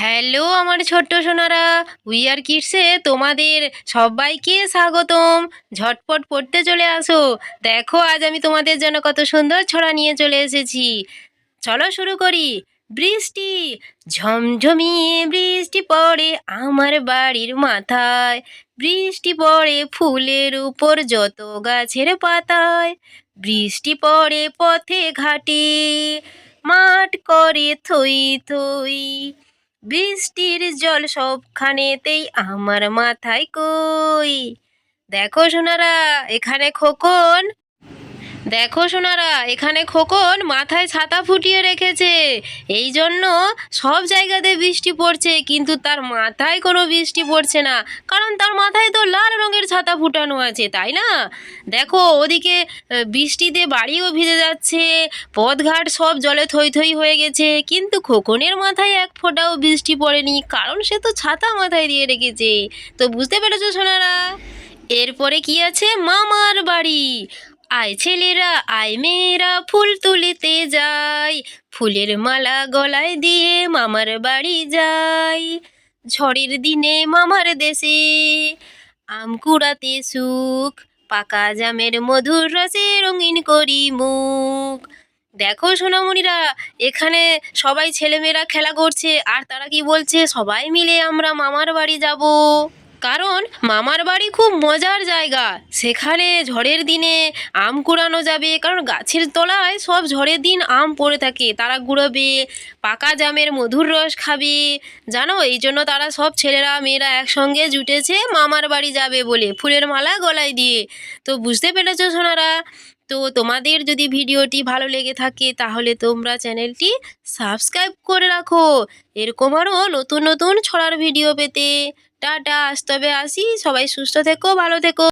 Hello আমার ছোট্ট Sonara. We are কিডসে তোমাদের সবাইকে স্বাগতম। ঝটপট পড়তে চলে আসো। দেখো, আজ আমি তোমাদের জন্য কত সুন্দর ছড়া নিয়ে চলে এসেছি। চলো শুরু করি। বৃষ্টি, ঝমঝমিয়ে বৃষ্টি পড়ে আমার বাড়ির মাথায়। বৃষ্টি পড়ে ফুলের উপর যত গাছের পাতায়। বৃষ্টি পড়ে পথে ঘাটে, মাঠ করে থই থই। বৃষ্টির জল সবখানেতেই আমার মাথায় কই। দেখো সোনারা এখানে খোকন দেখো সোনারা, এখানে খোকন মাথায় ছাতা ফুটিয়ে রেখেছে। এই জন্য সব জায়গাতে বৃষ্টি পড়ছে, কিন্তু তার মাথায় কোনো বৃষ্টি পড়ছে না। কারণ তার মাথায় তো লাল রঙের ছাতা ফুটানো আছে, তাই না? দেখো, ওদিকে বৃষ্টিতে বাড়িও ভিজে যাচ্ছে, পথঘাট সব জলে থই থই হয়ে গেছে, কিন্তু খোকনের মাথায় এক ফোঁটাও বৃষ্টি পড়েনি, কারণ সে তো ছাতা মাথায় দিয়ে রেখেছে। তো বুঝতে পেরেছ সোনারা? এরপরে কি আছে? মামার বাড়ি। আয় ছেলেরা, আয় মেয়েরা, ফুল তুলিতে যাই। ফুলের মালা গলায় দিয়ে মামার বাড়ি যাই। ঝড়ের দিনে মামার দেশে আম কুড়াতে সুখ, পাকা জামের মধুর রসে রঙিন করি মুখ। দেখো সোনামণিরা, এখানে সবাই ছেলেমেয়েরা খেলা করছে, আর তারা কি বলছে? সবাই মিলে আমরা মামার বাড়ি যাব। কারণ মামার বাড়ি খুব মজার জায়গা। সেখানে ঝড়ের দিনে আম কুড়ানো যাবে, কারণ গাছের তলায় সব ঝড়ের দিন আম পড়ে থাকে। তারা কুড়াবে পাকা জামের মধুর রস খাবে। জানো, এই জন্য তারা সব ছেলেরা, মেয়েরা একসঙ্গে জুটেছে মামার বাড়ি যাবে বলে, ফুলের মালা গলায় দিয়ে। তো বুঝতে পেরেছ সোনারা? তো তোমাদের যদি ভিডিওটি ভালো লেগে থাকে, তাহলে তোমরা চ্যানেলটি সাবস্ক্রাইব করে রাখো। এরকম আরও নতুন নতুন ছড়ার ভিডিও পেতে। টাটা আজ তবে আসি। সবাই সুস্থ থেকো ভালো থেকো।